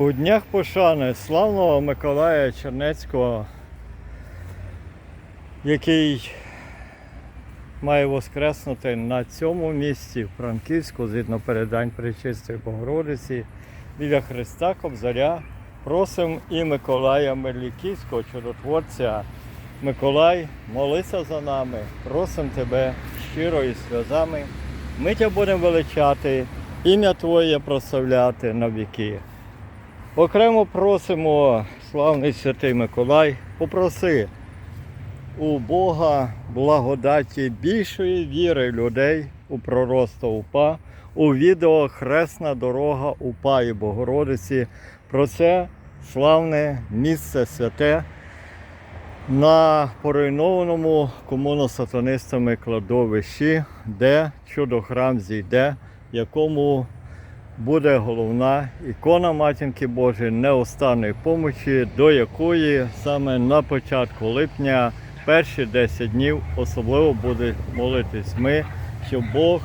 У днях пошани славного Миколая Чернецького, який має воскреснути на цьому місці в Франківську згідно передань Пречистої Богородиці біля Христа Кобзаря. Просимо і Миколая Мерліківського, чудотворця. Миколай, молися за нами, просимо тебе щиро і сльозами. Ми тебе будемо величати, ім'я Твоє прославляти на віки. Окремо просимо, славний святий Миколай, попроси у Бога благодаті більшої віри людей у пророцтво УПА, у відео Хресна дорога УПА і Богородиці. Про це славне місце святе на поруйнованому комуносатанистами кладовищі, де чудо-храм зійде, якому буде головна ікона Матінки Божої неостанної помочі, до якої саме на початку липня, перші 10 днів, особливо буде молитись ми, щоб Бог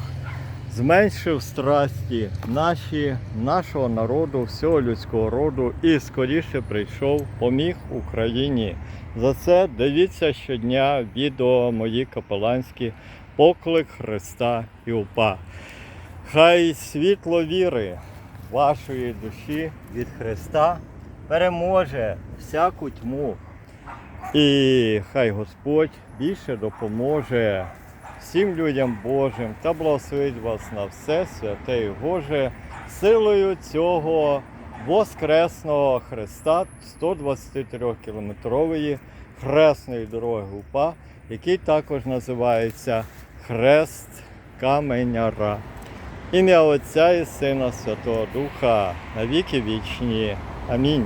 зменшив страсті наші, нашого народу, всього людського роду і скоріше прийшов, поміг Україні. За це дивіться щодня відео мої капеланські поклик Христа і УПА. Хай світло віри вашої душі від Христа переможе всяку тьму. І хай Господь більше допоможе всім людям Божим та благословить вас на все святе і Боже силою цього Воскресного Христа 123-кілометрової хресної дороги УПА, який також називається Хрест Каменяра. Ім'я Отця і Сина Святого Духа на віки вічні. Амінь.